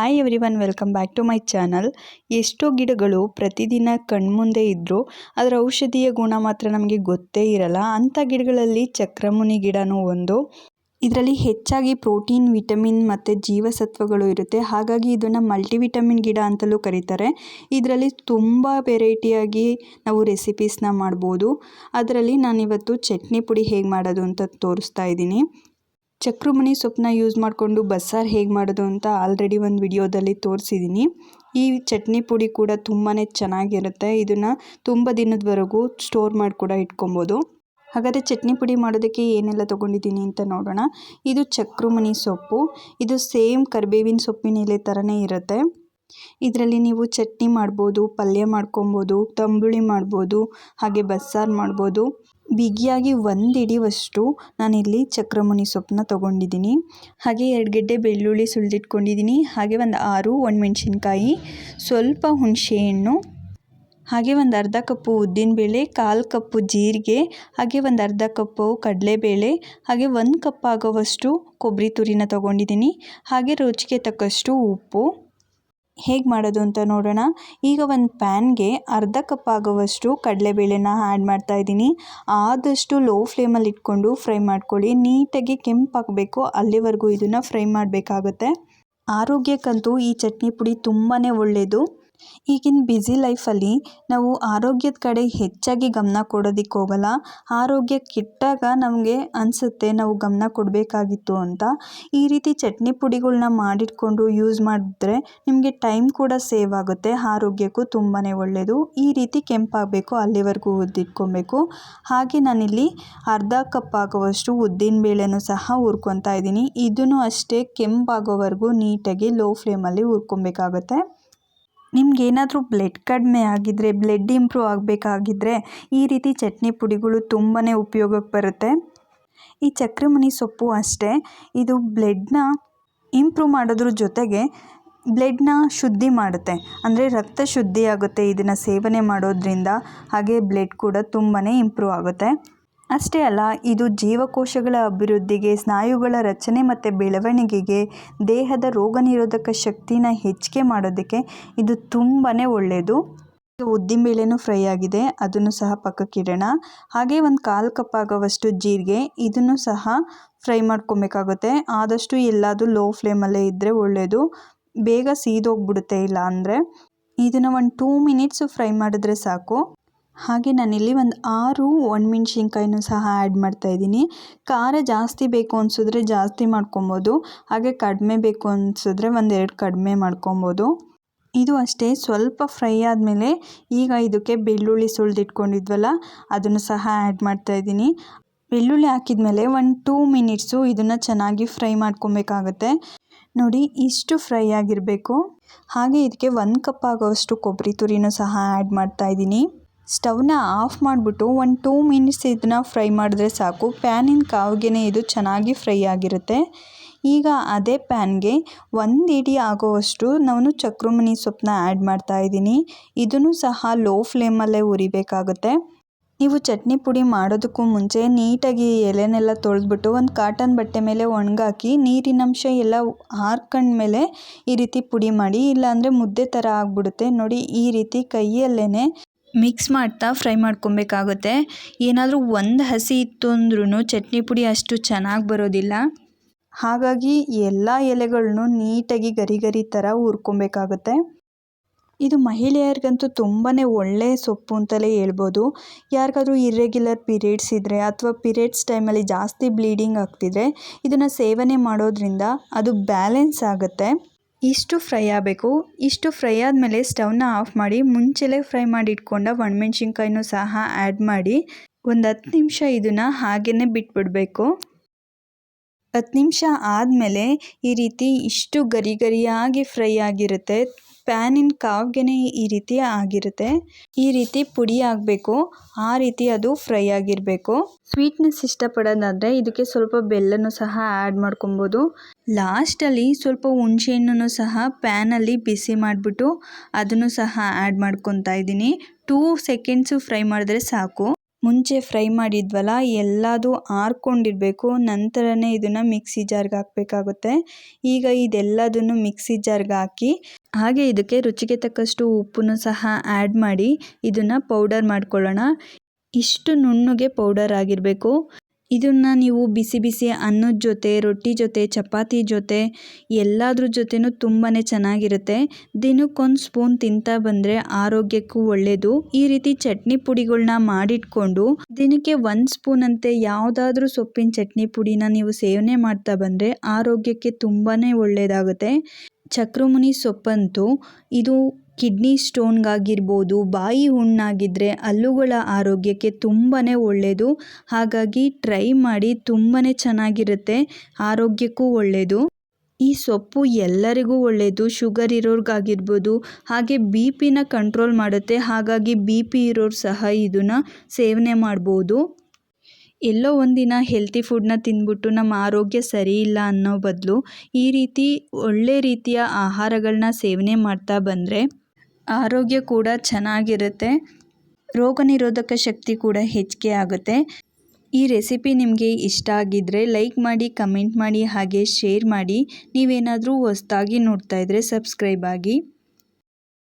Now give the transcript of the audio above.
Hi everyone welcome back to my channel ಎಷ್ಟೋ ಗಿಡಗಳು ಪ್ರತಿದಿನ ಕಣ್ಮುಂದೆ ಇದ್ದರೂ ಅದರ ಔಷಧೀಯ ಗುಣ ಮಾತ್ರ ನಮಗೆ ಗೊತ್ತೇ ಇರಲ್ಲ. ಅಂಥ ಗಿಡಗಳಲ್ಲಿ ಚಕ್ರಮುನಿ ಗಿಡನೂ ಒಂದು. ಇದರಲ್ಲಿ ಹೆಚ್ಚಾಗಿ ಪ್ರೋಟೀನ್, ವಿಟಮಿನ್ ಮತ್ತು ಜೀವಸತ್ವಗಳು ಇರುತ್ತೆ. ಹಾಗಾಗಿ ಇದನ್ನು ಮಲ್ಟಿವಿಟಮಿನ್ ಗಿಡ ಅಂತಲೂ ಕರೀತಾರೆ. ಇದರಲ್ಲಿ ತುಂಬ ವೆರೈಟಿಯಾಗಿ ನಾವು ರೆಸಿಪೀಸ್ನ ಮಾಡ್ಬೋದು. ಅದರಲ್ಲಿ ನಾನಿವತ್ತು ಚಟ್ನಿ ಪುಡಿ ಹೇಗೆ ಮಾಡೋದು ಅಂತ ತೋರಿಸ್ತಾ ಇದ್ದೀನಿ. ಚಕ್ರಮುನಿ ಸೊಪ್ಪನ್ನ ಯೂಸ್ ಮಾಡಿಕೊಂಡು ಬಸ್ಸಾರು ಹೇಗೆ ಮಾಡೋದು ಅಂತ ಆಲ್ರೆಡಿ ಒಂದು ವಿಡಿಯೋದಲ್ಲಿ ತೋರಿಸಿದ್ದೀನಿ ಈ ಚಟ್ನಿ ಪುಡಿ ಕೂಡ ತುಂಬಾ ಚೆನ್ನಾಗಿರುತ್ತೆ. ಇದನ್ನು ತುಂಬ ದಿನದವರೆಗೂ ಸ್ಟೋರ್ ಮಾಡಿ ಕೂಡ ಇಟ್ಕೊಬೋದು. ಹಾಗಾದರೆ ಚಟ್ನಿ ಪುಡಿ ಮಾಡೋದಕ್ಕೆ ಏನೆಲ್ಲ ತೊಗೊಂಡಿದ್ದೀನಿ ಅಂತ ನೋಡೋಣ. ಇದು ಚಕ್ರಮುನಿ ಸೊಪ್ಪು. ಇದು ಸೇಮ್ ಕರಿಬೇವಿನ ಸೊಪ್ಪಿನ ಎಲೆ ಥರನೇ ಇರುತ್ತೆ. ಇದರಲ್ಲಿ ನೀವು ಚಟ್ನಿ ಮಾಡ್ಬೋದು, ಪಲ್ಯ ಮಾಡ್ಕೊಬೋದು, ತಂಬುಳಿ ಮಾಡ್ಬೋದು, ಹಾಗೆ ಬಸ್ಸಾರು ಮಾಡ್ಬೋದು. ಬಿಗಿಯಾಗಿ ಒಂದು ಹಿಡಿಯುವಷ್ಟು ನಾನಿಲ್ಲಿ ಚಕ್ರಮುನಿ ಸೊಪ್ಪನ್ನ ತೊಗೊಂಡಿದ್ದೀನಿ. ಹಾಗೆ ಎರಡು ಗೆಡ್ಡೆ ಬೆಳ್ಳುಳ್ಳಿ ಸುಲಿದಿಟ್ಕೊಂಡಿದ್ದೀನಿ ಹಾಗೆ ಒಂದು ಆರು ಒಣಮೆಣ್ಸಿನ್ಕಾಯಿ, ಸ್ವಲ್ಪ ಹುಣಸೆಹಣ್ಣು ಹಾಗೆ ಒಂದು ಅರ್ಧ ಕಪ್ಪು ಉದ್ದಿನಬೇಳೆ ಕಾಲು ಕಪ್ಪು ಜೀರಿಗೆ, ಹಾಗೆ ಒಂದು ಅರ್ಧ ಕಪ್ಪು ಕಡಲೆಬೇಳೆ, ಹಾಗೆ ಒಂದು ಕಪ್ ಆಗೋವಷ್ಟು ಕೊಬ್ಬರಿ ತುರಿನ ತೊಗೊಂಡಿದ್ದೀನಿ. ಹಾಗೆ ರುಚಿಗೆ ತಕ್ಕಷ್ಟು ಉಪ್ಪು. ಹೇಗೆ ಮಾಡೋದು ಅಂತ ನೋಡೋಣ. ಈಗ ಒಂದು ಪ್ಯಾನ್ಗೆ ಅರ್ಧ ಕಪ್ ಆಗುವಷ್ಟು ಕಡಲೆಬೇಳೆನ ಆ್ಯಡ್ ಮಾಡ್ತಾ ಇದ್ದೀನಿ. ಆದಷ್ಟು ಲೋ ಫ್ಲೇಮಲ್ಲಿ ಇಟ್ಕೊಂಡು ಫ್ರೈ ಮಾಡ್ಕೊಳ್ಳಿ. ನೀಟಾಗಿ ಕೆಂಪಾಗಬೇಕು ಅಲ್ಲಿವರೆಗೂ ಇದನ್ನು ಫ್ರೈ ಮಾಡಬೇಕಾಗುತ್ತೆ. ಆರೋಗ್ಯಕ್ಕಂತೂ ಈ ಚಟ್ನಿ ಪುಡಿ ತುಂಬಾ ಒಳ್ಳೆಯದು ಈಗಿನ ಬ್ಯುಸಿ ಲೈಫಲ್ಲಿ ನಾವು ಆರೋಗ್ಯದ ಕಡೆ ಹೆಚ್ಚಾಗಿ ಗಮನ ಕೊಡೋದಕ್ಕೆ ಹೋಗಲ್ಲ. ಆರೋಗ್ಯ ಕೆಟ್ಟಾಗ ನಮಗೆ ಅನಿಸುತ್ತೆ ನಾವು ಗಮನ ಕೊಡಬೇಕಾಗಿತ್ತು ಅಂತ. ಈ ರೀತಿ ಚಟ್ನಿ ಪುಡಿಗಳನ್ನ ಮಾಡಿಟ್ಕೊಂಡು ಯೂಸ್ ಮಾಡಿದ್ರೆ ನಿಮಗೆ ಟೈಮ್ ಕೂಡ ಸೇವ್ ಆಗುತ್ತೆ. ಆರೋಗ್ಯಕ್ಕೂ ತುಂಬಾ ಒಳ್ಳೆಯದು ಈ ರೀತಿ ಕೆಂಪಾಗಬೇಕು, ಅಲ್ಲಿವರೆಗೂ ಉದ್ದಿಟ್ಕೊಬೇಕು. ಹಾಗೆ ನಾನಿಲ್ಲಿ ಅರ್ಧ ಕಪ್ ಆಗುವಷ್ಟು ಉದ್ದಿನ ಉದ್ದಿನಬೇಳೆನೂ ಸಹ ಹುರ್ಕೊತಾ ಇದ್ದೀನಿ. ಇದನ್ನು ಅಷ್ಟೇ ಕೆಂಪಾಗೋವರೆಗೂ ನೀಟಾಗಿ ಲೋ ಫ್ಲೇಮಲ್ಲಿ ಹುರ್ಕೊಬೇಕಾಗತ್ತೆ. ನಿಮ್ಗೇನಾದರೂ ಬ್ಲಡ್ ಕಡಿಮೆ ಆಗಿದ್ದರೆ ಬ್ಲಡ್ ಇಂಪ್ರೂವ್ ಆಗಬೇಕಾಗಿದ್ದರೆ ಈ ರೀತಿ ಚಟ್ನಿ ಪುಡಿಗಳು ತುಂಬಾ ಉಪಯೋಗಕ್ಕೆ ಬರುತ್ತೆ. ಈ ಚಕ್ರಮುನಿ ಸೊಪ್ಪು ಅಷ್ಟೇ, ಇದು ಬ್ಲಡ್ನ ಇಂಪ್ರೂವ್ ಮಾಡೋದ್ರ ಜೊತೆಗೆ ಬ್ಲಡ್ನ ಶುದ್ಧಿ ಮಾಡುತ್ತೆ. ಅಂದರೆ ರಕ್ತ ಶುದ್ಧಿ ಆಗುತ್ತೆ ಇದನ್ನು ಸೇವನೆ ಮಾಡೋದ್ರಿಂದ, ಹಾಗೆ ಬ್ಲಡ್ ಕೂಡ ತುಂಬಾ ಇಂಪ್ರೂವ್ ಆಗುತ್ತೆ. ಅಷ್ಟೇ ಅಲ್ಲ, ಇದು ಜೀವಕೋಶಗಳ ಅಭಿವೃದ್ಧಿಗೆ, ಸ್ನಾಯುಗಳ ರಚನೆ ಮತ್ತು ಬೆಳವಣಿಗೆಗೆ, ದೇಹದ ರೋಗ ನಿರೋಧಕ ಶಕ್ತಿನ ಹೆಚ್ಚಿಗೆ ಮಾಡೋದಕ್ಕೆ ಇದು ತುಂಬಾ ಒಳ್ಳೆಯದು ಉದ್ದಿನಬೇಳೆನೂ ಫ್ರೈ ಆಗಿದೆ, ಅದನ್ನು ಸಹ ಪಕ್ಕಕ್ಕಿಡೋಣ ಹಾಗೆ ಒಂದು ಕಾಲು ಕಪ್ ಆಗೋವಷ್ಟು ಜೀರಿಗೆ, ಇದನ್ನು ಸಹ ಫ್ರೈ ಮಾಡ್ಕೊಬೇಕಾಗುತ್ತೆ. ಆದಷ್ಟು ಎಲ್ಲದು ಲೋ ಫ್ಲೇಮಲ್ಲೇ ಇದ್ದರೆ ಒಳ್ಳೆಯದು ಬೇಗ ಸೀದೋಗ್ಬಿಡುತ್ತೆ ಇಲ್ಲ ಅಂದರೆ. ಇದನ್ನು ಒಂದು ಟೂ ಮಿನಿಟ್ಸು ಫ್ರೈ ಮಾಡಿದ್ರೆ ಸಾಕು. ಹಾಗೆ ನಾನಿಲ್ಲಿ ಒಂದು ಆರು ಒಣಮೆಣ್ಸಿನ್ಕಾಯಿನೂ ಸಹ ಆ್ಯಡ್ ಮಾಡ್ತಾಯಿದ್ದೀನಿ ಖಾರ ಜಾಸ್ತಿ ಬೇಕು ಅನಿಸಿದ್ರೆ ಜಾಸ್ತಿ ಮಾಡ್ಕೊಬೋದು. ಹಾಗೆ ಕಡಿಮೆ ಬೇಕು ಅನಿಸಿದ್ರೆ ಒಂದೆರಡು ಕಡಿಮೆ ಮಾಡ್ಕೊಬೋದು. ಇದು ಅಷ್ಟೇ, ಸ್ವಲ್ಪ ಫ್ರೈ ಆದಮೇಲೆ ಈಗ ಇದಕ್ಕೆ ಬೆಳ್ಳುಳ್ಳಿ ಸುಳಿದಿಟ್ಕೊಂಡಿದ್ವಲ್ಲ ಅದನ್ನು ಸಹ ಆ್ಯಡ್ ಮಾಡ್ತಾಯಿದ್ದೀನಿ ಬೆಳ್ಳುಳ್ಳಿ ಹಾಕಿದ್ಮೇಲೆ ಒಂದು ಟೂ ಮಿನಿಟ್ಸು ಇದನ್ನು ಚೆನ್ನಾಗಿ ಫ್ರೈ ಮಾಡ್ಕೊಬೇಕಾಗತ್ತೆ. ನೋಡಿ, ಇಷ್ಟು ಫ್ರೈ ಆಗಿರಬೇಕು. ಹಾಗೆ ಇದಕ್ಕೆ ಒಂದು ಕಪ್ ಆಗೋವಷ್ಟು ಕೊಬ್ಬರಿ ತುರಿನೂ ಸಹ ಆ್ಯಡ್ ಮಾಡ್ತಾಯಿದ್ದೀನಿ ಸ್ಟವ್ನ ಆಫ್ ಮಾಡಿಬಿಟ್ಟು ಒಂದು ಟೂ ಮಿನಿಟ್ಸ್ ಇದನ್ನ ಫ್ರೈ ಮಾಡಿದ್ರೆ ಸಾಕು. ಪ್ಯಾನಿನ ಕಾವಿಗೆನೇ ಇದು ಚೆನ್ನಾಗಿ ಫ್ರೈ ಆಗಿರುತ್ತೆ. ಈಗ ಅದೇ ಪ್ಯಾನ್ಗೆ ಒಂದು ಇಡಿ ಆಗೋವಷ್ಟು ನಾನು ಚಕ್ರಮಣಿ ಸೊಪ್ಪನ್ನ ಆ್ಯಡ್ ಮಾಡ್ತಾ ಇದ್ದೀನಿ. ಇದನ್ನು ಸಹ ಲೋ ಫ್ಲೇಮಲ್ಲೇ ಉರಿಬೇಕಾಗುತ್ತೆ ನೀವು ಚಟ್ನಿ ಪುಡಿ ಮಾಡೋದಕ್ಕೂ ಮುಂಚೆ ನೀಟಾಗಿ ಎಲೆನೆಲ್ಲ ತೊಳೆದ್ಬಿಟ್ಟು ಒಂದು ಕಾಟನ್ ಬಟ್ಟೆ ಮೇಲೆ ಒಣಗಾಕಿ ನೀರಿನಂಶ ಎಲ್ಲ ಹಾರ್ಕೊಂಡ್ಮೇಲೆ ಈ ರೀತಿ ಪುಡಿ ಮಾಡಿ, ಇಲ್ಲಾಂದರೆ ಮುದ್ದೆ ಥರ ಆಗಿಬಿಡುತ್ತೆ. ನೋಡಿ, ಈ ರೀತಿ ಕೈಯಲ್ಲೇ ಮಿಕ್ಸ್ ಮಾಡ್ತಾ ಫ್ರೈ ಮಾಡ್ಕೊಬೇಕಾಗುತ್ತೆ. ಏನಾದರೂ ಒಂದು ಹಸಿ ಇತ್ತು ಅಂದ್ರೂ ಚಟ್ನಿ ಪುಡಿ ಅಷ್ಟು ಚೆನ್ನಾಗಿ ಬರೋದಿಲ್ಲ. ಹಾಗಾಗಿ ಎಲ್ಲ ಎಲೆಗಳನ್ನು ನೀಟಾಗಿ ಗರಿ ಗರಿ ಥರ ಹುರ್ಕೊಬೇಕಾಗುತ್ತೆ. ಇದು ಮಹಿಳೆಯರಿಗಂತೂ ತುಂಬಾ ಒಳ್ಳೆಯ ಸೊಪ್ಪು ಅಂತಲೇ ಹೇಳ್ಬೋದು. ಯಾರಿಗಾದ್ರೂ ಇರ್ರೆಗ್ಯುಲರ್ ಪೀರಿಯಡ್ಸ್ ಇದ್ದರೆ ಅಥವಾ ಪೀರಿಯಡ್ಸ್ ಟೈಮಲ್ಲಿ ಜಾಸ್ತಿ ಬ್ಲೀಡಿಂಗ್ ಆಗ್ತಿದ್ರೆ ಇದನ್ನು ಸೇವನೆ ಮಾಡೋದ್ರಿಂದ ಅದು ಬ್ಯಾಲೆನ್ಸ್ ಆಗುತ್ತೆ. ಇಷ್ಟು ಫ್ರೈ ಆಗಬೇಕು. ಇಷ್ಟು ಫ್ರೈ ಆದಮೇಲೆ ಸ್ಟವ್ನ ಆಫ್ ಮಾಡಿ, ಮುಂಚೆಲೇ ಫ್ರೈ ಮಾಡಿ ಇಟ್ಕೊಂಡ ಒಣಮೆಣ್ಸಿನ್ಕಾಯಿನೂ ಸಹ ಆ್ಯಡ್ ಮಾಡಿ ಒಂದು ಹತ್ತು ನಿಮಿಷ ಇದನ್ನು ಹಾಗೇ ಬಿಟ್ಬಿಡಬೇಕು. ಹತ್ತು ನಿಮಿಷ ಆದಮೇಲೆ ಈ ರೀತಿ ಇಷ್ಟು ಗರಿ ಗರಿಯಾಗಿ ಫ್ರೈ ಆಗಿರುತ್ತೆ. ಪ್ಯಾನಿನ ಕಾವ್ಗೆ ಈ ರೀತಿ ಆಗಿರುತ್ತೆ. ಈ ರೀತಿ ಪುಡಿ ಆಗಬೇಕು. ಆ ರೀತಿ ಅದು ಫ್ರೈ ಆಗಿರಬೇಕು. ಸ್ವೀಟ್ನೆಸ್ ಇಷ್ಟಪಡೋದಾದರೆ ಇದಕ್ಕೆ ಸ್ವಲ್ಪ ಬೆಲ್ಲನೂ ಸಹ ಆ್ಯಡ್ ಮಾಡ್ಕೊಬೋದು. ಲಾಸ್ಟಲ್ಲಿ ಸ್ವಲ್ಪ ಹುಣಸೆಹಣ್ಣು ಸಹ ಪ್ಯಾನಲ್ಲಿ ಬಿಸಿ ಮಾಡಿಬಿಟ್ಟು ಅದನ್ನು ಸಹ ಆ್ಯಡ್ ಮಾಡ್ಕೊತಾ ಇದ್ದೀನಿ. ಟೂ ಸೆಕೆಂಡ್ಸು ಫ್ರೈ ಮಾಡಿದ್ರೆ ಸಾಕು. ಮುಂಚೆ ಫ್ರೈ ಮಾಡಿದ್ವಲ್ಲ, ಎಲ್ಲದೂ ಆರ್ಕೊಂಡಿರಬೇಕು. ನಂತರನೇ ಇದನ್ನು ಮಿಕ್ಸಿ ಜಾರ್ಗೆ ಹಾಕಬೇಕಾಗುತ್ತೆ. ಈಗ ಇದೆಲ್ಲದನ್ನು ಮಿಕ್ಸಿ ಜಾರ್ಗೆ ಹಾಕಿ, ಹಾಗೆ ಇದಕ್ಕೆ ರುಚಿಗೆ ತಕ್ಕಷ್ಟು ಉಪ್ಪನ್ನು ಸಹ ಆ್ಯಡ್ ಮಾಡಿ ಇದನ್ನು ಪೌಡರ್ ಮಾಡ್ಕೊಳ್ಳೋಣ. ಇಷ್ಟು ನುಣ್ಣಗೆ ಪೌಡರ್ ಆಗಿರಬೇಕು. ಇದನ್ನು ನೀವು ಬಿಸಿ ಬಿಸಿ ಅನ್ನದ ಜೊತೆ, ರೊಟ್ಟಿ ಜೊತೆ, ಚಪಾತಿ ಜೊತೆ, ಎಲ್ಲದ್ರ ಜೊತೆನೂ ತುಂಬಾ ಚೆನ್ನಾಗಿರುತ್ತೆ. ದಿನಕ್ಕೊಂದು ಸ್ಪೂನ್ ತಿಂತಾ ಬಂದರೆ ಆರೋಗ್ಯಕ್ಕೂ ಒಳ್ಳೆಯದು ಈ ರೀತಿ ಚಟ್ನಿ ಪುಡಿಗಳನ್ನ ಮಾಡಿಟ್ಕೊಂಡು ದಿನಕ್ಕೆ ಒಂದು ಸ್ಪೂನ್ ಅಂತೆ ಯಾವುದಾದ್ರೂ ಸೊಪ್ಪಿನ ಚಟ್ನಿ ಪುಡಿನ ನೀವು ಸೇವನೆ ಮಾಡ್ತಾ ಬಂದರೆ ಆರೋಗ್ಯಕ್ಕೆ ತುಂಬಾ ಒಳ್ಳೆಯದಾಗುತ್ತೆ ಚಕ್ರಮುನಿ ಸೊಪ್ಪಂತೂ ಇದು ಕಿಡ್ನಿ ಸ್ಟೋನ್ಗಾಗಿರ್ಬೋದು, ಬಾಯಿ ಹುಣ್ಣಾಗಿದ್ದರೆ ಹಲ್ಲುಗಳ ಆರೋಗ್ಯಕ್ಕೆ ತುಂಬಾ ಒಳ್ಳೆಯದು ಹಾಗಾಗಿ ಟ್ರೈ ಮಾಡಿ ತುಂಬಾ ಚೆನ್ನಾಗಿರುತ್ತೆ, ಆರೋಗ್ಯಕ್ಕೂ ಒಳ್ಳೆಯದು ಈ ಸೊಪ್ಪು ಎಲ್ಲರಿಗೂ ಒಳ್ಳೆಯದು ಶುಗರ್ ಇರೋರ್ಗಾಗಿರ್ಬೋದು, ಹಾಗೆ ಬಿ ಪಿನ ಕಂಟ್ರೋಲ್ ಮಾಡುತ್ತೆ, ಹಾಗಾಗಿ ಬಿ ಪಿ ಇರೋರು ಸಹ ಇದನ್ನು ಸೇವನೆ ಮಾಡ್ಬೋದು. ಎಲ್ಲೋ ಒಂದಿನ ಹೆಲ್ತಿ ಫುಡ್ನ ತಿಂದ್ಬಿಟ್ಟು ನಮ್ಮ ಆರೋಗ್ಯ ಸರಿ ಇಲ್ಲ ಅನ್ನೋ ಬದಲು ಈ ರೀತಿ ಒಳ್ಳೆ ರೀತಿಯ ಆಹಾರಗಳನ್ನ ಸೇವನೆ ಮಾಡ್ತಾ ಬಂದರೆ ಆರೋಗ್ಯ ಕೂಡ ಚೆನ್ನಾಗಿರುತ್ತೆ. ರೋಗ ನಿರೋಧಕ ಶಕ್ತಿ ಕೂಡ ಹೆಚ್ಚಿಗೆ ಆಗುತ್ತೆ. ಈ ರೆಸಿಪಿ ನಿಮಗೆ ಇಷ್ಟ ಆಗಿದ್ದರೆ ಲೈಕ್ ಮಾಡಿ, ಕಮೆಂಟ್ ಮಾಡಿ ಹಾಗೆ ಶೇರ್ ಮಾಡಿ. ನೀವೇನಾದರೂ ಹೊಸ್ದಾಗಿ ನೋಡ್ತಾ ಇದ್ದರೆ ಸಬ್ಸ್ಕ್ರೈಬ್ ಆಗಿ.